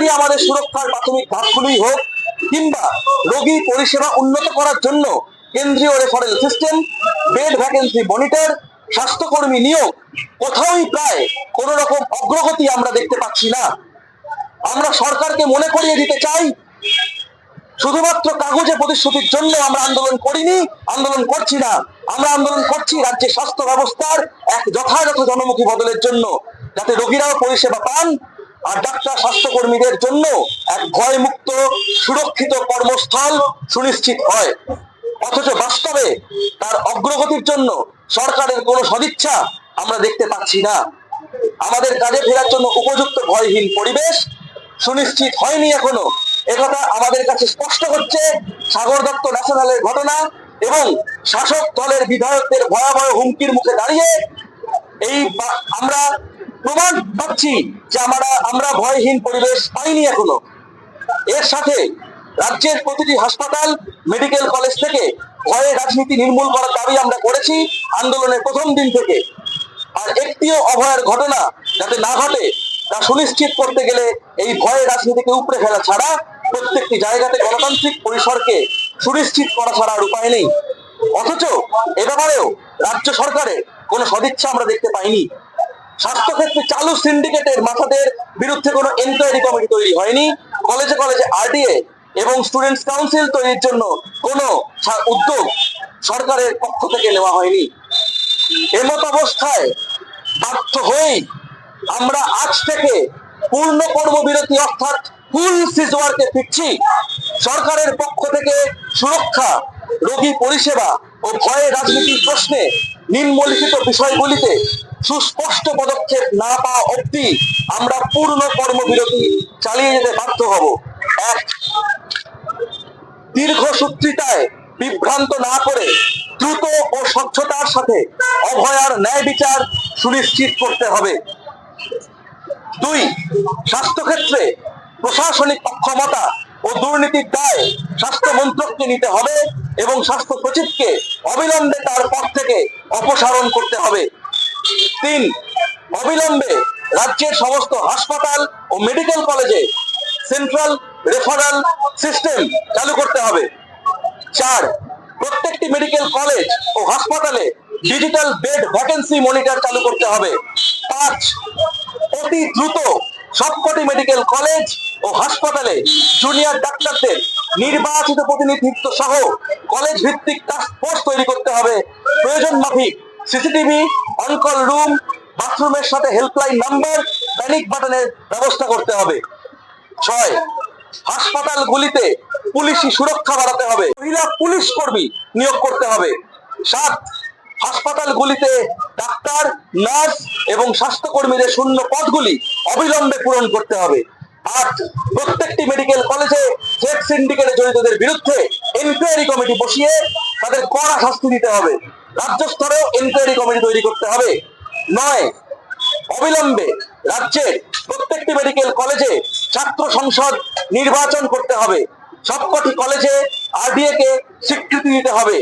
সরকারি আমাদের সুরক্ষার প্রাথমিক ধাপগুলোই হোক, কিংবা রোগী পরিষেবা উন্নত করার জন্য কেন্দ্রীয় referral system bed vacancy monitor স্বাস্থ্যকর্মী নিয়োগ, কোথাওই প্রায় কোনো রকম অগ্রগতি আমরা দেখতে পাচ্ছি না। আমরা সরকারকে মনে করিয়ে দিতে চাই, শুধুমাত্র কাগজে প্রতিশ্রুতির জন্য আমরা আন্দোলন করিনি, আন্দোলন করছি না। আমরা আন্দোলন করছি রাজ্যের স্বাস্থ্য ব্যবস্থার এক যথাযথ জনমুখী বদলের জন্য, যাতে রোগীরাও পরিষেবা পান আর ডাক্তার, স্বাস্থ্যকর্মীদের জন্য এক ভয়মুক্ত, সুরক্ষিত কর্মস্থল সুনিশ্চিত হয়। অথচ বাস্তবে তার অগ্রগতির জন্য সরকারের কোনো সদিচ্ছা আমরা দেখতে পাচ্ছি না। আমাদের কাজে ফেরার জন্য উপযুক্ত ভয়হীন পরিবেশ সুনিশ্চিত হয়নি এখনও। একথা আমাদের কাছে স্পষ্ট হচ্ছে। সাগর দত্ত ন্যাশনালের ঘটনা এবং শাসক দলের বিধায়কদের ভয়াবহ হুমকির মুখে দাঁড়িয়ে এই আমরা প্রমাণ পাচ্ছি যে আমরা আমরা ভয়হীন পরিবেশ পাইনি এখনও। এর সাথে রাজ্যের প্রতিটি হাসপাতাল, মেডিকেল কলেজ থেকে ভয়ের রাজনীতি নির্মূল করার দাবি আমরা করেছি আন্দোলনের প্রথম দিন থেকে। আর একটিও অভয়ের ঘটনা যাতে না ঘটে, তা সুনিশ্চিত করতে গেলে এই ভয়ের রাজনীতিকে উপড়ে ফেলা ছাড়া প্রত্যেকটি জায়গাতে গণতান্ত্রিক পরিসরকে সুনিশ্চিত করা ছাড়া উপায় নেই। অথচ এ ব্যাপারেও রাজ্য সরকারের কোনো সদিচ্ছা আমরা দেখতে পাইনি। স্বাস্থ্যক্ষেত্রে চালু সিন্ডিকেটের মাথাদের বিরুদ্ধে কোনো এনকোয়ারি কমিটি তৈরি হয়নি। কলেজে কলেজে আরডিএ এবং স্টুডেন্টস কাউন্সিল তৈরির জন্য কোনো উদ্যোগ সরকারের পক্ষ থেকে নেওয়া হয়নি। এমত অবস্থায় বাধ্য হয়েই আমরা আজ থেকে পূর্ণ কর্মবিরতি অর্থাৎ ফুল সিজওয়ার্কে ফিরছি। সরকারের পক্ষ থেকে সুরক্ষা, রোগী পরিষেবা ও ভয়ে রাজনীতির প্রশ্নে নিম্নলিখিত বিষয়গুলিতে সুস্পষ্ট পদক্ষেপ না পাওয়া অবধি আমরা পূর্ণ কর্মবিরতি চালিয়ে যেতে বাধ্য হব। এক, দীর্ঘ সূত্রিতায় বিভ্রান্ত না করে দ্রুত ও স্বচ্ছতার সাথে অভয়ার ন্যায় বিচার সুনিশ্চিত করতে হবে। দুই, স্বাস্থ্যক্ষেত্রে প্রশাসনিক অক্ষমতা ও দুর্নীতির দায় স্বাস্থ্য মন্ত্রককে নিতে হবে এবং স্বাস্থ্য সচিবকে অবিলম্বে তার পদ থেকে অপসারণ করতে হবে। তিন, অবিলম্বে রাজ্যের সমস্ত হাসপাতাল ও মেডিকেল কলেজে সেন্ট্রাল রেফারাল সিস্টেম চালু করতে হবে। চার, প্রত্যেকটি মেডিকেল কলেজ ও হাসপাতালে ডিজিটাল বেড ভ্যাকেন্সি মনিটর চালু করতে হবে। পাঁচ, অতি দ্রুত সবকটি মেডিকেল কলেজ ও হাসপাতালে জুনিয়র ডাক্তারদের নির্বাচিত প্রতিনিধিত্ব সহ কলেজ ভিত্তিক টাস্ক ফোর্স তৈরি করতে হবে। প্রয়োজন মাফিক সিসিটিভি, অনকল রুম, বাথরুমের সাথে হেল্পলাইন নাম্বার, প্যানিক বাটনের ব্যবস্থা করতে হবে। ছয়, হাসপাতালগুলিতে পুলিশি সুরক্ষা বাড়াতে হবে। মহিলা পুলিশ কর্মী নিয়োগ করতে হবে। সাত, হাসপাতালগুলিতে ডাক্তার, নার্স এবং স্বাস্থ্যকর্মীদের শূন্য পদগুলি অবিলম্বে পূরণ করতে হবে। আট, প্রত্যেকটি মেডিকেল কলেজে চেক সিন্ডিকেটে জড়িতদের বিরুদ্ধে এনকোয়ারি কমিটি বসিয়ে তাদের কড়া শাস্তি দিতে হবে। রাজ্য স্তরেও এনকোয়ারি কমিটি তৈরি করতে হবে। নয়, অবিলম্বে রাজ্যের প্রত্যেকটি মেডিকেল কলেজে ছাত্র সংসদ নির্বাচন করতে হবে। সবকটি কলেজে আরডিএ কে স্বীকৃতি দিতে হবে।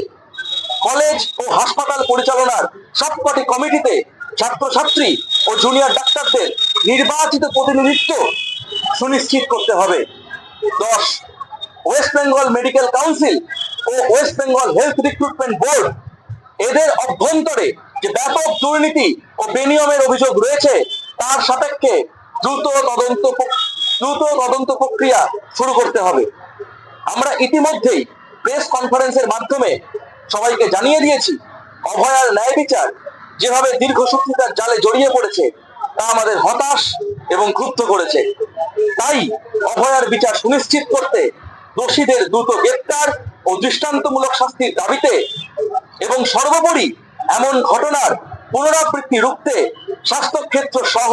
কলেজ ও হাসপাতাল পরিচালনার সবকটি কমিটিতে ছাত্রছাত্রী ও জুনিয়র ডাক্তারদের নির্বাচিত প্রতিনিধিত্ব সুনিশ্চিত করতে হবে। দশ, ওয়েস্ট বেঙ্গল মেডিকেল কাউন্সিল ও West Bengal health recruitment board এদের অভ্যন্তরে যে ব্যাপক দুর্নীতি ও বেনিয়মের অভিযোগ রয়েছে, তার সাপেক্ষে দ্রুত তদন্ত দ্রুত তদন্ত প্রক্রিয়া শুরু করতে হবে। আমরা ইতিমধ্যেই প্রেস কনফারেন্সের মাধ্যমে সবাইকে জানিয়ে দিয়েছি, অভয়ার ন্যায় বিচার যেভাবে দীর্ঘ দীর্ঘসূত্রিতার জালে জড়িয়ে পড়েছে, তা আমাদের হতাশ এবং ক্ষুব্ধ করেছে। তাই অভয়ার বিচার সুনিশ্চিত করতে দোষীদের দ্রুত গ্রেপ্তার ও দৃষ্টান্তমূলক শাস্তির দাবিতে এবং সর্বোপরি এমন ঘটনার পুনরাবৃত্তি রুখতে স্বাস্থ্যক্ষেত্র সহ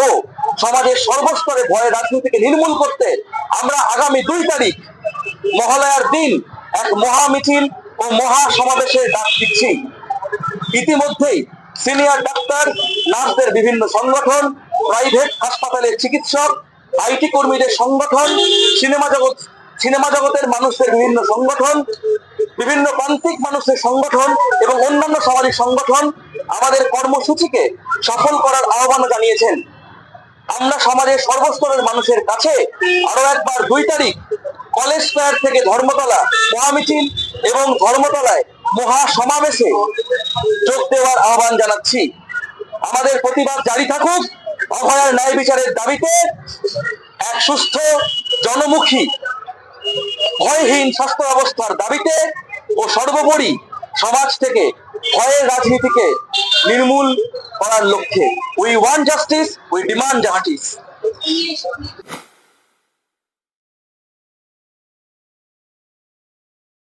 সমাজের সর্বস্তরে ভয়ের রাজনীতিকে নির্মূল করতে আমরা আগামী দুই তারিখ মহালয়ার দিন এক মহা মিছিল ও মহা সমাবেশের ডাক দিচ্ছি। ইতিমধ্যেই সিনিয়র ডাক্তার, নার্সদের বিভিন্ন সংগঠন, প্রাইভেট হাসপাতালের চিকিৎসক, আইটি কর্মীদের সংগঠন, সিনেমা জগৎ, সিনেমা জগতের মানুষদের বিভিন্ন সংগঠন বিভিন্ন প্রান্তিক মানুষের সংগঠন এবং অন্যান্য সামাজিক সংগঠন আমাদের কর্মসূচিকে সফল করার আহ্বান জানিয়েছেন। আমরা সমাজের সর্বস্তরের মানুষের কাছে আরও একবার দুই তারিখ কলেজ স্কোয়ার থেকে ধর্মতলা, মহামিছিল এবং ধর্মতলায় মহা সমাবেশে যোগ দেওয়ার আহ্বান জানাচ্ছি। আমাদের প্রতিবাদ জারি থাকুক, অভয়ার ন্যায় বিচারের দাবিতে এক সুস্থ, জনমুখী, ভয়হীন স্বাস্থ্য ব্যবস্থার দাবিতে ও সর্বোপরি সমাজ থেকে, ভয়ের রাজনীতিকে নির্মূল করার লক্ষ্যে। We want justice we demand justice